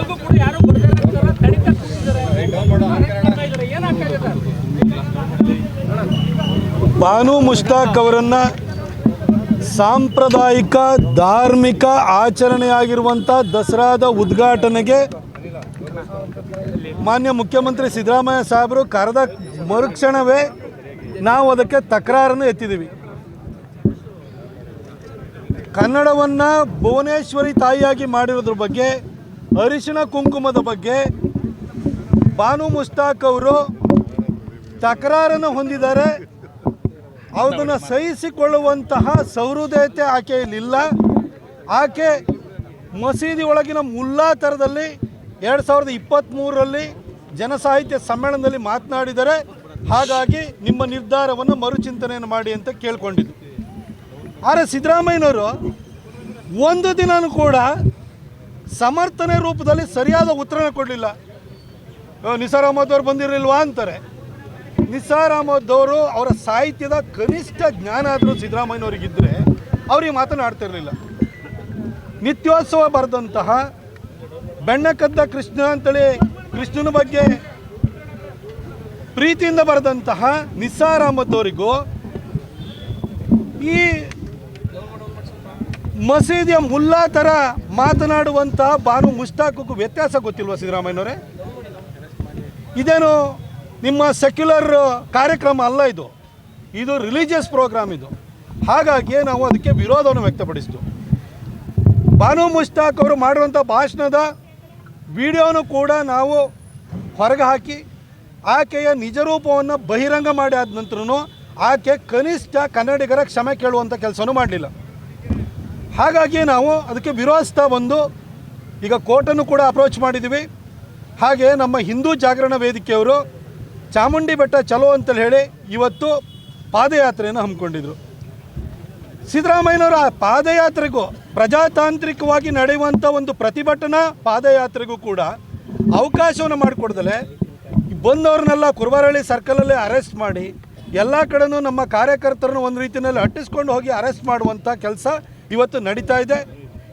ಚಾನಲ್ಗೂ ಕೂಡ ಯಾರು? ಬಾನು ಮುಷ್ತಾಕ್ ಅವರನ್ನು ಸಾಂಪ್ರದಾಯಿಕ, ಧಾರ್ಮಿಕ ಆಚರಣೆಯಾಗಿರುವಂಥ ದಸರಾದ ಉದ್ಘಾಟನೆಗೆ ಮಾನ್ಯ ಮುಖ್ಯಮಂತ್ರಿ ಸಿದ್ದರಾಮಯ್ಯ ಸಾಹೇಬರು ಕರೆದ ಮರುಕ್ಷಣವೇ ನಾವು ಅದಕ್ಕೆ ತಕರಾರನ್ನು ಎತ್ತಿದ್ದೀವಿ ಕನ್ನಡವನ್ನು ಭುವನೇಶ್ವರಿ ತಾಯಿಯಾಗಿ ಮಾಡಿರೋದ್ರ ಬಗ್ಗೆ ಅರಿಶಿಣ ಕುಂಕುಮದ ಬಗ್ಗೆ ಬಾನು ಮುಸ್ತಾಕ್ ಅವರು ತಕರಾರನ್ನು ಹೊಂದಿದ್ದಾರೆ. ಅದನ್ನು ಸಹಿಸಿಕೊಳ್ಳುವಂತಹ ಸೌಹೃದಯತೆ ಆಕೆಯಲ್ಲಿಲ್ಲ ಆಕೆ ಮಸೀದಿ ಒಳಗಿನ ಮುಲ್ಲಾ ಥರದಲ್ಲಿ ಎರಡು ಸಾವಿರದ ಇಪ್ಪತ್ತ್ಮೂರರಲ್ಲಿ ಜನಸಾಹಿತ್ಯ ಸಮ್ಮೇಳನದಲ್ಲಿ ಮಾತನಾಡಿದರೆ ಹಾಗಾಗಿ ನಿಮ್ಮ ನಿರ್ಧಾರವನ್ನು ಮರುಚಿಂತನೆಯನ್ನು ಮಾಡಿ ಅಂತ ಕೇಳ್ಕೊಂಡಿದ್ದು. ಆದರೆ ಸಿದ್ದರಾಮಯ್ಯನವರು ಒಂದು ದಿನನೂ ಕೂಡ ಸಮರ್ಥನೆ ರೂಪದಲ್ಲಿ ಸರಿಯಾದ ಉತ್ತರನ ಕೊಡಲಿಲ್ಲ. ನಿಸಾರ್ ಅಹಮದ್ ಅವ್ರು ಬಂದಿರಲಿಲ್ವಾ ಅಂತಾರೆ. ನಿಸಾರ್ ಅಹಮದ್ ಅವರು ಅವರ ಸಾಹಿತ್ಯದ ಕನಿಷ್ಠ ಜ್ಞಾನ ಆದರೂ ಸಿದ್ದರಾಮಯ್ಯನವರಿಗಿದ್ದರೆ ಅವ್ರಿಗೆ ಮಾತನಾಡ್ತಿರಲಿಲ್ಲ ನಿತ್ಯೋತ್ಸವ ಬರೆದಂತಹ ಬೆಣ್ಣಕದ್ದ ಕೃಷ್ಣ ಅಂತೇಳಿ ಕೃಷ್ಣನ ಬಗ್ಗೆ ಪ್ರೀತಿಯಿಂದ ಬರೆದಂತಹ ನಿಸಾರ್ ಅಹಮದ್ ಅವರಿಗೂ ಈ ಮಸೀದಿಯ ಮುಲ್ಲಾ ಥರ ಮಾತನಾಡುವಂಥ ಬಾನು ಮುಷ್ತಾಕಕ್ಕೂ ವ್ಯತ್ಯಾಸ ಗೊತ್ತಿಲ್ವ ಸಿದ್ದರಾಮಯ್ಯನವರೇ? ಇದೇನು ನಿಮ್ಮ ಸೆಕ್ಯುಲರ್ ಕಾರ್ಯಕ್ರಮ ಅಲ್ಲ ಇದು. ಇದು ರಿಲಿಜಿಯಸ್ ಪ್ರೋಗ್ರಾಮ್ ಇದು. ಹಾಗಾಗಿ ನಾವು ಅದಕ್ಕೆ ವಿರೋಧವನ್ನು ವ್ಯಕ್ತಪಡಿಸ್ತೀವಿ ಬಾನು ಮುಷ್ತಾಕ್ ಅವರು ಮಾಡುವಂಥ ಭಾಷಣದ ವಿಡಿಯೋನು ಕೂಡ ನಾವು ಹೊರಗೆ ಹಾಕಿ ಆಕೆಯ ನಿಜರೂಪವನ್ನು ಬಹಿರಂಗ ಮಾಡಿ ಆದ ನಂತರನೂ ಆಕೆ ಕನಿಷ್ಠ ಕನ್ನಡಿಗರ ಕ್ಷಮೆ ಕೇಳುವಂಥ ಕೆಲಸನೂ ಮಾಡಲಿಲ್ಲ. ಹಾಗಾಗಿ ನಾವು ಅದಕ್ಕೆ ವಿರೋಧಿಸ್ತಾ ಬಂದು ಈಗ ಕೋರ್ಟನ್ನು ಕೂಡ ಅಪ್ರೋಚ್ ಮಾಡಿದ್ದೀವಿ. ಹಾಗೆ ನಮ್ಮ ಹಿಂದೂ ಜಾಗರಣ ವೇದಿಕೆಯವರು ಚಾಮುಂಡಿ ಬೆಟ್ಟ ಚಲೋ ಅಂತೇಳಿ ಹೇಳಿ ಇವತ್ತು ಪಾದಯಾತ್ರೆಯನ್ನು ಹಮ್ಮಿಕೊಂಡಿದ್ರು. ಸಿದ್ದರಾಮಯ್ಯನವರ ಪಾದಯಾತ್ರೆಗೂ ಪ್ರಜಾತಾಂತ್ರಿಕವಾಗಿ ನಡೆಯುವಂಥ ಒಂದು ಪ್ರತಿಭಟನಾ ಪಾದಯಾತ್ರೆಗೂ ಕೂಡ ಅವಕಾಶವನ್ನು ಮಾಡಿಕೊಡ್ದಲೆ ಬಂದವ್ರನ್ನೆಲ್ಲ ಕುರುಬರಳ್ಳಿ ಸರ್ಕಲಲ್ಲೇ ಅರೆಸ್ಟ್ ಮಾಡಿ ಎಲ್ಲ ಕಡೆನೂ ನಮ್ಮ ಕಾರ್ಯಕರ್ತರನ್ನು ಒಂದು ರೀತಿಯಲ್ಲಿ ಅಟ್ಟಿಸ್ಕೊಂಡು ಹೋಗಿ ಅರೆಸ್ಟ್ ಮಾಡುವಂಥ ಕೆಲಸ ಇವತ್ತು ನಡೀತಾ ಇದೆ.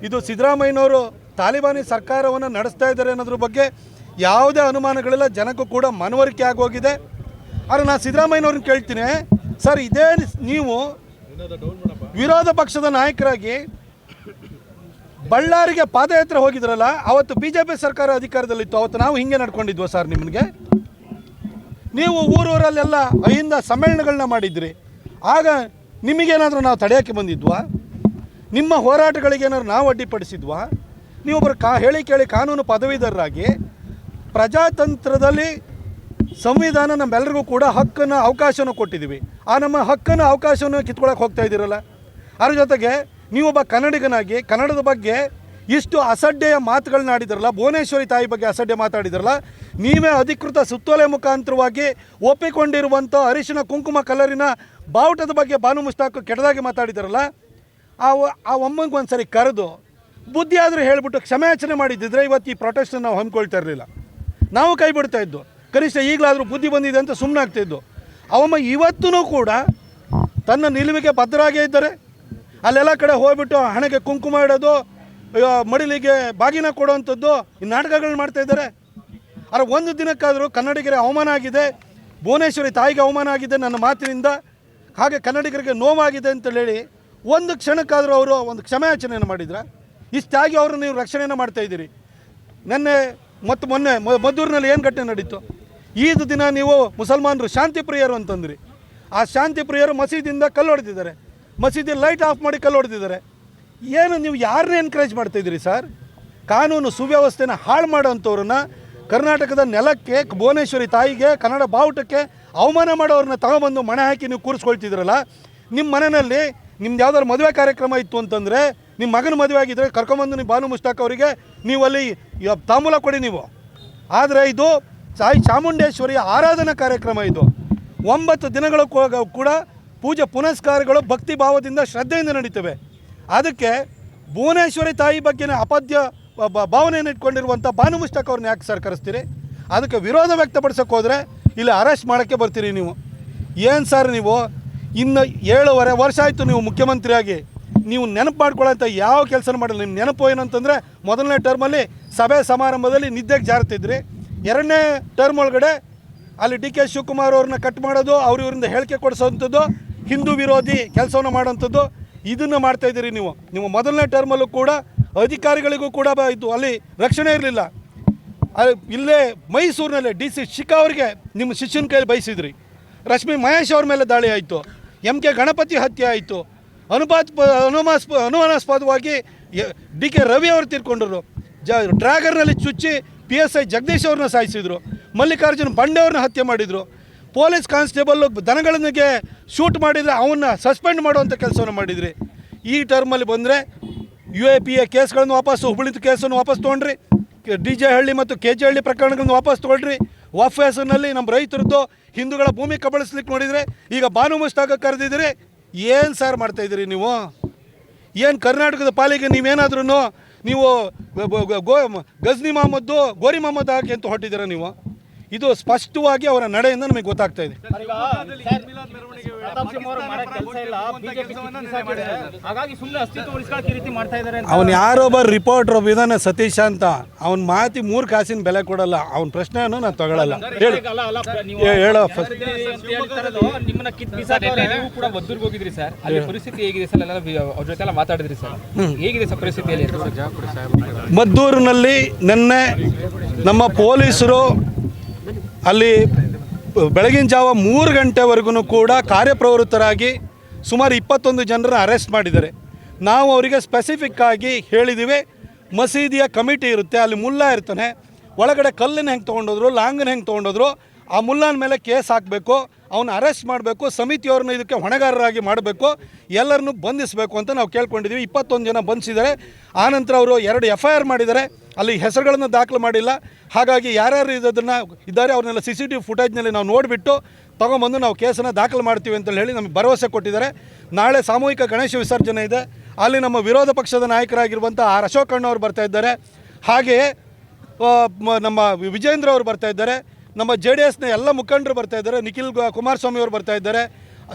ಇದು ಸಿದ್ದರಾಮಯ್ಯನವರು ತಾಲಿಬಾನಿ ಸರ್ಕಾರವನ್ನು ನಡೆಸ್ತಾ ಇದ್ದಾರೆ ಅನ್ನೋದ್ರ ಬಗ್ಗೆ ಯಾವುದೇ ಅನುಮಾನಗಳಿಲ್ಲ. ಜನಕ್ಕೂ ಕೂಡ ಮನವರಿಕೆ ಆಗೋಗಿದೆ. ಆದರೆ ನಾನು ಸಿದ್ದರಾಮಯ್ಯನವ್ರನ್ನ ಕೇಳ್ತೀನಿ. ಸರ್, ಇದೇ ನೀವು ವಿರೋಧ ಪಕ್ಷದ ನಾಯಕರಾಗಿ ಬಳ್ಳಾರಿಗೆ ಪಾದಯಾತ್ರೆ ಹೋಗಿದ್ರಲ್ಲ, ಅವತ್ತು ಬಿ ಜೆ ಪಿ ಸರ್ಕಾರ ಅಧಿಕಾರದಲ್ಲಿತ್ತು. ಅವತ್ತು ನಾವು ಹಿಂಗೆ ನಡ್ಕೊಂಡಿದ್ವ ಸರ್ ನಿಮಗೆ? ನೀವು ಊರೂರಲ್ಲೆಲ್ಲ ಅಹಿಂದ ಸಮ್ಮೇಳನಗಳನ್ನ ಮಾಡಿದ್ರಿ. ಆಗ ನಿಮಗೇನಾದರೂ ನಾವು ತಡೆಯೋಕ್ಕೆ ಬಂದಿದ್ವಾ? ನಿಮ್ಮ ಹೋರಾಟಗಳಿಗೆ ಏನಾದ್ರು ನಾವು ಅಡ್ಡಿಪಡಿಸಿದ್ವಾ? ನೀವೊಬ್ಬರು ಕಾ, ಹೇಳಿ ಕೇಳಿ ಕಾನೂನು ಪದವೀಧರರಾಗಿ ಪ್ರಜಾತಂತ್ರದಲ್ಲಿ ಸಂವಿಧಾನ ನಮ್ಮೆಲ್ಲರಿಗೂ ಕೂಡ ಹಕ್ಕನ್ನು ಅವಕಾಶವನ್ನು ಕೊಟ್ಟಿದ್ದೀವಿ. ಆ ನಮ್ಮ ಹಕ್ಕನ್ನು ಅವಕಾಶವನ್ನು ಕಿತ್ಕೊಳಕ್ಕೆ ಹೋಗ್ತಾ ಇದ್ದೀರಲ್ಲ? ಅದ್ರ ಜೊತೆಗೆ ನೀವೊಬ್ಬ ಕನ್ನಡಿಗನಾಗಿ ಕನ್ನಡದ ಬಗ್ಗೆ ಇಷ್ಟು ಅಸಡ್ಡೆಯ ಮಾತುಗಳನ್ನ ಆಡಿದ್ರಲ್ಲ, ಭುವನೇಶ್ವರಿ ತಾಯಿ ಬಗ್ಗೆ ಅಸಡ್ಡೆ ಮಾತಾಡಿದ್ರಲ್ಲ, ನೀವೇ ಅಧಿಕೃತ ಸುತ್ತೋಲೆ ಮುಖಾಂತರವಾಗಿ ಒಪ್ಪಿಕೊಂಡಿರುವಂಥ ಅರಿಶಿನ ಕುಂಕುಮ ಕಲರಿನ ಬಾವುಟದ ಬಗ್ಗೆ ಬಾನು ಮುಸ್ತಾಕು ಕೆಟ್ಟದಾಗಿ ಮಾತಾಡಿದ್ರಲ್ಲ ಆ ಆ ಒಮ್ಮಂಗೆ ಒಂದು ಸರಿ ಕರೆದು ಬುದ್ಧಿ ಆದರೂ ಹೇಳಿಬಿಟ್ಟು ಕ್ಷಮೆಯಾಚನೆ ಮಾಡಿದ್ದಿದ್ರೆ ಇವತ್ತು ಈ ಪ್ರೊಟೆಸ್ಟನ್ನು ನಾವು ಹಮ್ಮಿಕೊಳ್ತಾ ಇರಲಿಲ್ಲ. ನಾವು ಕೈ ಬಿಡ್ತಾ ಇದ್ದು, ಕನಿಷ್ಠ ಈಗಲಾದರೂ ಬುದ್ಧಿ ಬಂದಿದೆ ಅಂತ ಸುಮ್ಮನೆ ಆಗ್ತಾಯಿದ್ದು ಅವಮ್ಮ ಇವತ್ತೂ ಕೂಡ ತನ್ನ ನಿಲುವಿಗೆ ಭದ್ರಾಗೇ ಇದ್ದಾರೆ. ಅಲ್ಲೆಲ್ಲ ಕಡೆ ಹೋಗ್ಬಿಟ್ಟು ಹಣೆಗೆ ಕುಂಕುಮ ಇಡೋದು ಮಡಿಲಿಗೆ ಬಾಗಿನ ಕೊಡುವಂಥದ್ದು ಈ ನಾಟಕಗಳನ್ನ ಮಾಡ್ತಾ ಇದ್ದಾರೆ. ಆದರೆ ಒಂದು ದಿನಕ್ಕಾದರೂ ಕನ್ನಡಿಗರಿಗೆ ಅವಮಾನ ಆಗಿದೆ, ಭುವನೇಶ್ವರಿ ತಾಯಿಗೆ ಅವಮಾನ ಆಗಿದೆ ನನ್ನ ಮಾತಿನಿಂದ. ಹಾಗೆ ಕನ್ನಡಿಗರಿಗೆ ನೋವಾಗಿದೆ ಅಂತ ಹೇಳಿ ಒಂದು ಕ್ಷಣಕ್ಕಾದರೂ ಅವರು ಒಂದು ಕ್ಷಮೆಯಾಚನೆಯನ್ನು ಮಾಡಿದ್ರೆ? ಇಷ್ಟಾಗಿ ಅವರು ನೀವು ರಕ್ಷಣೆಯನ್ನು ಮಾಡ್ತಾ ಇದ್ದೀರಿ. ನಿನ್ನೆ ಮತ್ತು ಮೊನ್ನೆ ಮದ್ದೂರಿನಲ್ಲಿ ಏನು ಘಟನೆ ನಡೀತು? ಈದ್ ದಿನ ನೀವು ಮುಸಲ್ಮಾನರು ಶಾಂತಿ ಪ್ರಿಯರು ಅಂತಂದ್ರಿ. ಆ ಶಾಂತಿ ಪ್ರಿಯರು ಮಸೀದಿಯಿಂದ ಕಲ್ಲು ಹೊಡೆದಿದ್ದಾರೆ. ಮಸೀದಿ ಲೈಟ್ ಆಫ್ ಮಾಡಿ ಕಲ್ಲು ಹೊಡೆದಿದ್ದಾರೆ. ಏನು ನೀವು ಯಾರನ್ನ ಎನ್ಕರೇಜ್ ಮಾಡ್ತಾ ಇದ್ದೀರಿ ಸರ್? ಕಾನೂನು ಸುವ್ಯವಸ್ಥೆನ ಹಾಳು ಮಾಡೋವಂಥವ್ರನ್ನ ಕರ್ನಾಟಕದ ನೆಲಕ್ಕೆ, ಭುವನೇಶ್ವರಿ ತಾಯಿಗೆ, ಕನ್ನಡ ಬಾವುಟಕ್ಕೆ ಅವಮಾನ ಮಾಡೋರನ್ನ ತಗೊಬಂದು ಮಣೆ ಹಾಕಿ ನೀವು ಕೂರಿಸ್ಕೊಳ್ತಿದ್ರಲ್ಲ? ನಿಮ್ಮ ಮನೆಯಲ್ಲಿ ನಿಮ್ದು ಯಾವ್ದಾದ್ರು ಮದುವೆ ಕಾರ್ಯಕ್ರಮ ಇತ್ತು ಅಂತಂದರೆ ನಿಮ್ಮ ಮಗನ ಮದುವೆ ಆಗಿದ್ದರೆ ಕರ್ಕೊಂಬಂದು ನೀವು ಬಾನು ಮುಸ್ತಾಕ್ ಅವರಿಗೆ ನೀವು ಅಲ್ಲಿ ತಾಮೂಲ ಕೊಡಿ ನೀವು. ಆದರೆ ಇದು ಸಾಯಿ ಚಾಮುಂಡೇಶ್ವರಿಯ ಆರಾಧನಾ ಕಾರ್ಯಕ್ರಮ ಇದು. ಒಂಬತ್ತು ದಿನಗಳು ಕೂಡ ಪೂಜೆ ಪುನಸ್ಕಾರಗಳು ಭಕ್ತಿ ಭಾವದಿಂದ ಶ್ರದ್ಧೆಯಿಂದ ನಡೀತವೆ. ಅದಕ್ಕೆ ಭುವನೇಶ್ವರಿ ತಾಯಿ ಬಗ್ಗೆನೇ ಅಪದ್ಯ ಭಾವನೆಯನ್ನು ಇಟ್ಕೊಂಡಿರುವಂಥ ಬಾನು ಮುಸ್ತಾಕ್ ಅವ್ರನ್ನ ಯಾಕೆ ಸರ್ ಕರೆಸ್ತೀರಿ ಅದಕ್ಕೆ ವಿರೋಧ ವ್ಯಕ್ತಪಡಿಸೋಕೆ ಹೋದರೆ ಇಲ್ಲಿ ಅರೆಸ್ಟ್ ಮಾಡೋಕ್ಕೆ ಬರ್ತೀರಿ ನೀವು. ಏನು ಸರ್ ನೀವು? ಇನ್ನು ಏಳುವರೆ ವರ್ಷ ಆಯಿತು ನೀವು ಮುಖ್ಯಮಂತ್ರಿಯಾಗಿ. ನೀವು ನೆನಪು ಮಾಡ್ಕೊಳ್ಳೋಂಥ ಯಾವ ಕೆಲಸ ಮಾಡಿಲ್ಲ. ನಿಮ್ಮ ನೆನಪು ಏನಂತಂದರೆ ಮೊದಲನೇ ಟರ್ಮಲ್ಲಿ ಸಭೆ ಸಮಾರಂಭದಲ್ಲಿ ನಿದ್ದೆಗೆ ಜಾರತಿದ್ರಿ ಎರಡನೇ ಟರ್ಮ್ ಒಳಗಡೆ ಅಲ್ಲಿ ಡಿ ಕೆ ಶಿವಕುಮಾರ್ ಅವ್ರನ್ನ ಕಟ್ ಮಾಡೋದು, ಅವ್ರ ಇವರಿಂದ ಹೇಳಿಕೆ ಕೊಡಿಸೋವಂಥದ್ದು, ಹಿಂದೂ ವಿರೋಧಿ ಕೆಲಸವನ್ನು ಮಾಡೋವಂಥದ್ದು, ಇದನ್ನು ಮಾಡ್ತಾಯಿದ್ದೀರಿ ನೀವು. ನೀವು ಮೊದಲನೇ ಟರ್ಮಲ್ಲೂ ಕೂಡ ಅಧಿಕಾರಿಗಳಿಗೂ ಕೂಡ ಇದು ಅಲ್ಲಿ ರಕ್ಷಣೆ ಇರಲಿಲ್ಲ. ಇಲ್ಲೇ ಮೈಸೂರಿನಲ್ಲೇ ಡಿ ಸಿ ಶಿಖಾ ಅವರಿಗೆ ನಿಮ್ಮ ಶಿಷ್ಯನ ಕೈಯಲ್ಲಿ ಬಯಸಿದ್ರಿ. ರಶ್ಮಿ ಮಹೇಶ್ ಅವ್ರ ಮೇಲೆ ದಾಳಿ ಆಯಿತು. ಎಂ ಕೆ ಗಣಪತಿ ಹತ್ಯೆ ಆಯಿತು. ಅನುಪಾತ್ ಅನುಮಾಸ್ಪ ಅನುಮಾನಾಸ್ಪದವಾಗಿ ಡಿ ಕೆ ರವಿ ಅವರು ತೀರ್ಕೊಂಡ್ರು. ಜ ಡ್ರ್ಯಾಗರ್ನಲ್ಲಿ ಚುಚ್ಚಿ ಪಿ ಎಸ್ ಐ ಜಗದೀಶ್ ಅವ್ರನ್ನ ಸಾಯಿಸಿದರು. ಮಲ್ಲಿಕಾರ್ಜುನ್ ಬಂಡೆ ಅವ್ರನ್ನ ಹತ್ಯೆ ಮಾಡಿದರು. ಪೊಲೀಸ್ ಕಾನ್ಸ್ಟೇಬಲ್ಲು ದನಗಳಿಗೆ ಶೂಟ್ ಮಾಡಿದರೆ ಅವನ್ನ ಸಸ್ಪೆಂಡ್ ಮಾಡುವಂಥ ಕೆಲಸವನ್ನು ಮಾಡಿದ್ರಿ. ಈ ಟರ್ಮಲ್ಲಿ ಬಂದರೆ ಯು ಎ ಪಿ ಎ ಕೇಸ್ಗಳನ್ನು ವಾಪಸ್ಸು ಹುಬ್ಬಳ್ಳಿ ಕೇಸನ್ನು ವಾಪಸ್ ತೊಗೊಂಡ್ರಿ. ಡಿ ಜೆ ಹಳ್ಳಿ ಮತ್ತು ಕೆ ಜೆ ಹಳ್ಳಿ ಪ್ರಕರಣಗಳನ್ನು ವಾಪಸ್ ತೊಗೊಳ್ರಿ. ವಫ್ ಹೆಸರಿನಲ್ಲಿ ನಮ್ಮ ರೈತರದ್ದು ಹಿಂದೂಗಳ ಭೂಮಿ ಕಬಳಿಸ್ಲಿಕ್ಕೆ ನೋಡಿದರೆ ಈಗ ಬಾನು ಮುಷ್ಟಾಗ ಕರೆದಿದ್ದೀರಿ ಏನು ಮಾಡ್ತಾ ಮಾಡ್ತಾಯಿದ್ದೀರಿ ನೀವು? ಏನು ಕರ್ನಾಟಕದ ಪಾಲಿಗೆ ನೀವೇನಾದ್ರೂ ನೀವು ಗೋ ಗಜ್ನಿ ಮಹಮ್ಮದ್ದು ಗೋರಿ ಮಹಮ್ಮದ್ ಹಾಕಿ ಅಂತ ಹೊಟ್ಟಿದ್ದೀರ ನೀವು? ಇದು ಸ್ಪಷ್ಟವಾಗಿ ಅವರ ನಡೆಯಿಂದ ನಮಗೆ ಗೊತ್ತಾಗ್ತಾ ಇದೆ. ಅವ್ನು ಸಿಂಹ ಅವರು ಮಾಡೋ ಕೆಲಸ ಇಲ್ಲ. ಬಿಜೆಪಿ ಹಾಗಾಗಿ ಸುಮ್ಮನೆ ಅಸ್ತಿತ್ವ ಉಳಿಸ್ಕೊಳಕ್ಕೆ ರೀತಿ ಮಾಡ್ತಾ ಇದ್ದಾರೆ ಅಂತ ಅವನು ಯಾರೊಬ್ಬ ರಿಪೋರ್ಟರ್ ಇದಾನೆ ಸತೀಶ್ ಅಂತ. ಅವ್ನ ಮಾತಿ ಮೂರು ಕಾಸಿನ ಬೆಲೆ ಕೊಡಲ್ಲ. ಅವ್ನ ಪ್ರಶ್ನೆಯನ್ನು ನಾನು ತಗೊಳ್ಳಲ್ಲ ಹೇಳಿ. ಹೇಳೋ ಫಸ್ಟ್. ಅಂತ ಹೇಳ್ತಾ ನಿಮ್ಮನ್ನ ಕಿತ್ ಬಿಸಾಕವ್ರೆ. ನೀವು ಕೂಡ ಮದ್ದೂರ್ಗೆ ಹೋಗಿದ್ರಿ ಸರ್. ಅಲ್ಲಿ ಪರಿಸ್ಥಿತಿ ಹೇಗಿದೆ ಸರ್? ಎಲ್ಲ ಅವ್ರ ಜೊತೆ ಎಲ್ಲ ಮಾತಾಡಿದ್ರಿ ಸರ್. ಹೇಗಿದೆ ಸರ್ ಪರಿಸ್ಥಿತಿಯಲ್ಲಿ? ಮದ್ದೂರಿನಲ್ಲಿ ನಿನ್ನೆ ನಮ್ಮ ಪೊಲೀಸರು ಅಲ್ಲಿ ಬೆಳಗಿನ ಜಾವ ಮೂರು ಗಂಟೆವರೆಗೂ ಕೂಡ ಕಾರ್ಯಪ್ರವೃತ್ತರಾಗಿ ಸುಮಾರು ಇಪ್ಪತ್ತೊಂದು ಜನರನ್ನು ಅರೆಸ್ಟ್ ಮಾಡಿದ್ದಾರೆ. ನಾವು ಅವರಿಗೆ ಸ್ಪೆಸಿಫಿಕ್ ಆಗಿ ಹೇಳಿದ್ದೀವಿ ಮಸೀದಿಯ ಕಮಿಟಿ ಇರುತ್ತೆ, ಅಲ್ಲಿ ಮುಲ್ಲಾ ಇರ್ತಾನೆ. ಒಳಗಡೆ ಕಲ್ಲನ್ನು ಹೆಂಗೆ ತೊಗೊಂಡೋದ್ರು, ಲಾಂಗನ್ನು ಹೆಂಗೆ ತೊಗೊಂಡೋದ್ರು, ಆ ಮುಲ್ಲಾನ ಮೇಲೆ ಕೇಸ್ ಹಾಕಬೇಕು ಅವನ್ನ ಅರೆಸ್ಟ್ ಮಾಡಬೇಕು, ಸಮಿತಿಯವ್ರನ್ನ ಇದಕ್ಕೆ ಹೊಣೆಗಾರರಾಗಿ ಮಾಡಬೇಕು, ಎಲ್ಲರನ್ನೂ ಬಂಧಿಸಬೇಕು ಅಂತ ನಾವು ಕೇಳ್ಕೊಂಡಿದ್ದೀವಿ ಇಪ್ಪತ್ತೊಂದು ಜನ ಬಂಧಿಸಿದ್ದಾರೆ. ಆನಂತರ ಅವರು ಎರಡು ಎಫ್ ಐ ಆರ್ ಮಾಡಿದ್ದಾರೆ. ಅಲ್ಲಿ ಹೆಸರುಗಳನ್ನು ದಾಖಲು ಮಾಡಿಲ್ಲ. ಹಾಗಾಗಿ ಯಾರ್ಯಾರು ಇದನ್ನು ಇದ್ದಾರೆ ಅವ್ರನ್ನೆಲ್ಲ ಸಿ ಸಿ ಟಿ ವಿ ಫುಟೇಜ್ನಲ್ಲಿ ನಾವು ನೋಡಿಬಿಟ್ಟು ತೊಗೊಂಬಂದು ನಾವು ಕೇಸನ್ನು ದಾಖಲು ಮಾಡ್ತೀವಿ ಅಂತ ಹೇಳಿ ನಮಗೆ ಭರವಸೆ ಕೊಟ್ಟಿದ್ದಾರೆ. ನಾಳೆ ಸಾಮೂಹಿಕ ಗಣೇಶ ವಿಸರ್ಜನೆ ಇದೆ. ಅಲ್ಲಿ ನಮ್ಮ ವಿರೋಧ ಪಕ್ಷದ ನಾಯಕರಾಗಿರುವಂಥ ಆರ್ ಅಶೋಕ್ ಅವರು ಬರ್ತಾ ಇದ್ದಾರೆ. ಹಾಗೆಯೇ ನಮ್ಮ ವಿಜೇಂದ್ರ ಅವರು ಬರ್ತಾ ಇದ್ದಾರೆ. ನಮ್ಮ ಜೆ ಡಿ ಎಸ್ನ ಎಲ್ಲ ಮುಖಂಡರು ಬರ್ತಾ ಇದ್ದಾರೆ. ನಿಖಿಲ್ ಕುಮಾರಸ್ವಾಮಿ ಅವರು ಬರ್ತಾ ಇದ್ದಾರೆ.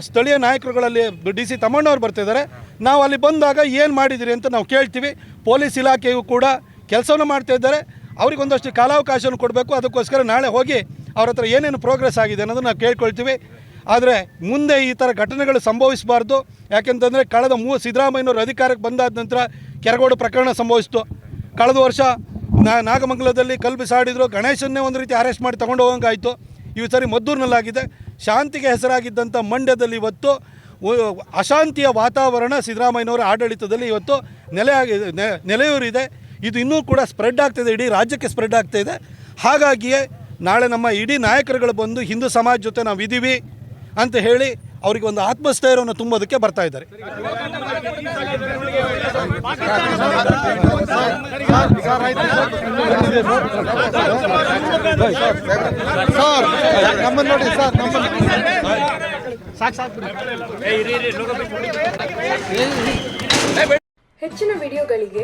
ಸ್ಥಳೀಯ ನಾಯಕರುಗಳಲ್ಲಿ ಡಿ ಸಿ ತಮ್ಮಣ್ಣವ್ರು ಬರ್ತಾ ಇದ್ದಾರೆ. ನಾವು ಅಲ್ಲಿ ಬಂದಾಗ ಏನು ಮಾಡಿದಿರಿ ಅಂತ ನಾವು ಕೇಳ್ತೀವಿ. ಪೊಲೀಸ್ ಇಲಾಖೆಯು ಕೂಡ ಕೆಲಸವನ್ನು ಮಾಡ್ತಾ ಇದ್ದಾರೆ. ಅವ್ರಿಗೊಂದಷ್ಟು ಕಾಲಾವಕಾಶವನ್ನು ಕೊಡಬೇಕು. ಅದಕ್ಕೋಸ್ಕರ ನಾಳೆ ಹೋಗಿ ಅವ್ರ ಹತ್ರ ಏನೇನು ಪ್ರೋಗ್ರೆಸ್ ಆಗಿದೆ ಅನ್ನೋದನ್ನು ನಾವು ಕೇಳ್ಕೊಳ್ತೀವಿ. ಆದರೆ ಮುಂದೆ ಈ ಥರ ಘಟನೆಗಳು ಸಂಭವಿಸಬಾರ್ದು. ಯಾಕೆಂತಂದರೆ ಕಳೆದ ಮೂ, ಸಿದ್ದರಾಮಯ್ಯನವರು ಅಧಿಕಾರಕ್ಕೆ ಬಂದಾದ ನಂತರ ಕೆರಗೋಡು ಪ್ರಕರಣ ಸಂಭವಿಸಿತು. ಕಳೆದ ವರ್ಷ ನಾಗಮಂಗಲದಲ್ಲಿ ಕಲ್ಲು ಬಿಸಾಡಿದ್ರು ಗಣೇಶನ್ನೇ ಒಂದು ರೀತಿ ಅರೆಸ್ಟ್ ಮಾಡಿ ತಗೊಂಡು ಹೋಗಂಗಾಯಿತು. ಈ ಸರಿ ಮದ್ದೂರಿನಲ್ಲಾಗಿದೆ. ಶಾಂತಿಗೆ ಹೆಸರಾಗಿದ್ದಂಥ ಮಂಡ್ಯದಲ್ಲಿ ಇವತ್ತು ಅಶಾಂತಿಯ ವಾತಾವರಣ ಸಿದ್ದರಾಮಯ್ಯನವರ ಆಡಳಿತದಲ್ಲಿ ಇವತ್ತು ನೆಲೆಯಾಗಿದೆ ನೆಲೆಯೂರಿದೆ. ಇದು ಇನ್ನೂ ಕೂಡ ಸ್ಪ್ರೆಡ್ ಆಗ್ತಿದೆ ಇಡೀ ರಾಜ್ಯಕ್ಕೆ ಸ್ಪ್ರೆಡ್ ಆಗ್ತಾ ಇದೆ ಹಾಗಾಗಿಯೇ ನಾಳೆ ನಮ್ಮ ಇಡೀ ನಾಯಕರುಗಳು ಬಂದು ಹಿಂದೂ ಸಮಾಜ ಜೊತೆ ನಾವು ಇದ್ದೀವಿ ಅಂತ ಹೇಳಿ ಅವರಿಗೆ ಒಂದು ಆತ್ಮಸ್ಥೈರ್ಯವನ್ನು ತುಂಬೋದಕ್ಕೆ ಬರ್ತಾ ಇದ್ದಾರೆ. ಹೆಚ್ಚಿನ ವಿಡಿಯೋಗಳಿಗೆ